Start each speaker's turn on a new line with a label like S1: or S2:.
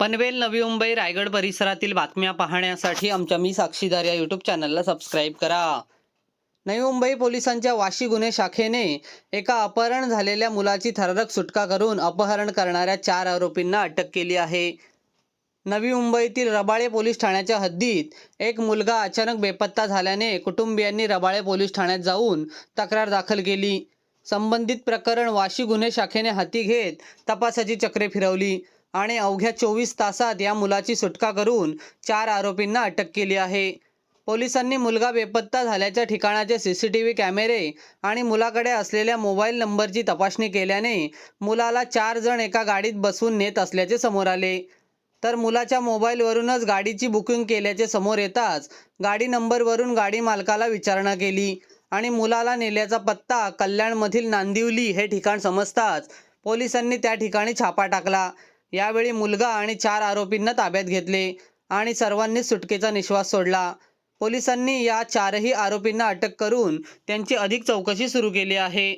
S1: पनवेल नवी मुंबई रायगड परिसरातील बातम्या पाहण्यासाठी आमच्या मी साक्षीदार या यूट्यूब चॅनलला सबस्क्राईब करा. नवी मुंबई पोलिसांच्या वाशी गुन्हे शाखेने एका अपहरण झालेल्या मुलाची थरारक सुटका करून अपहरण करणाऱ्या चार आरोपींना अटक केली आहे. नवी मुंबईतील रबाळे पोलीस ठाण्याच्या हद्दीत एक मुलगा अचानक बेपत्ता झाल्याने कुटुंबियांनी रबाळे पोलीस ठाण्यात जाऊन तक्रार दाखल केली. संबंधित प्रकरण वाशी गुन्हे शाखेने हाती घेत तपासाची चक्रे फिरवली. आणि अवघ्या चोवीस तासात या मुलाची सुटका करून चार आरोपींना अटक केली आहे. पोलिसांनी मुलगा बेपत्ता झाल्याच्या ठिकाणाचे सी सी टी व्ही कॅमेरे आणि मुलाकडे असलेल्या मोबाईल नंबरची तपासणी केल्याने मुलाला चार जण एका गाडीत बसवून नेत असल्याचे समोर आले. तर मुलाच्या मोबाईलवरूनच गाडीची बुकिंग केल्याचे समोर येताच गाडी नंबरवरून गाडी मालकाला विचारणा केली आणि मुलाला नेल्याचा पत्ता कल्याणमधील नांदिवली हे ठिकाण समजताच पोलिसांनी त्या ठिकाणी छापा टाकला. यावेळी मुलगा आणि चार आरोपींना ताब्यात घेतले आणि सर्वांनी सुटकेचा निश्वास सोडला. पोलिसांनी या चारही आरोपींना अटक करून त्यांची अधिक चौकशी सुरू केली आहे.